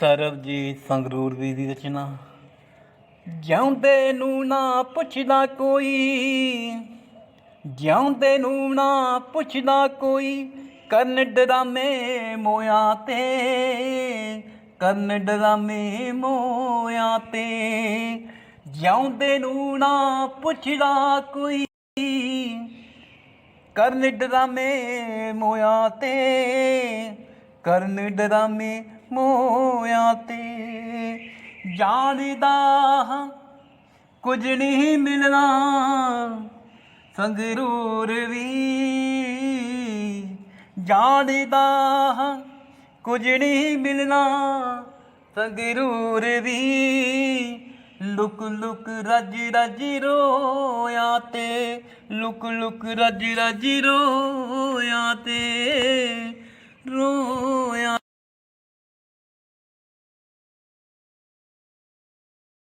ਸਰਬਜੀਤ ਸੰਗਰੂਰ ਵੀ ਦੀ ਰਚਨਾ। ਜਿਉਂਦੇ ਨੂੰ ਨਾ ਪੁੱਛਦਾ ਕੋਈ, ਜਿਉਂਦੇ ਨੂੰ ਨਾ ਪੁੱਛਦਾ ਕੋਈ ਕਰਨ ਡਰਾਮੇ ਮੋਇਆ ਤੇ ਕਰਨ ਡਰਾਮੇ ਮੋਇਆ ਤੇ। ਜਿਉਂਦੇ ਨੂੰ ਨਾ ਪੁੱਛਦਾ ਕੋਈ ਕਰਨ ਡਰਾਮੇ ਮੋਇਆ ਤੇ ਕਰਨ ਡਰਾਮੇ ਮੋਇਆ ਤੇ ਜਾਣਦਾ ਹਾਂ, ਕੁਝ ਨਹੀਂ ਮਿਲਣਾ। ਸੰਗਰੂਰ ਵੀ ਜਾਣਦਾ ਹਾਂ, ਕੁਝ ਨਹੀਂ ਮਿਲਣਾ। ਸੰਗਰੂਰ ਵੀ ਲੁਕ ਲੁਕ ਰੱਜ ਰੱਜ ਰੋਇਆ ਤੇ, ਲੁਕ ਲੁਕ ਰੱਜ ਰੱਜ ਰੋਇਆ ਤੇ।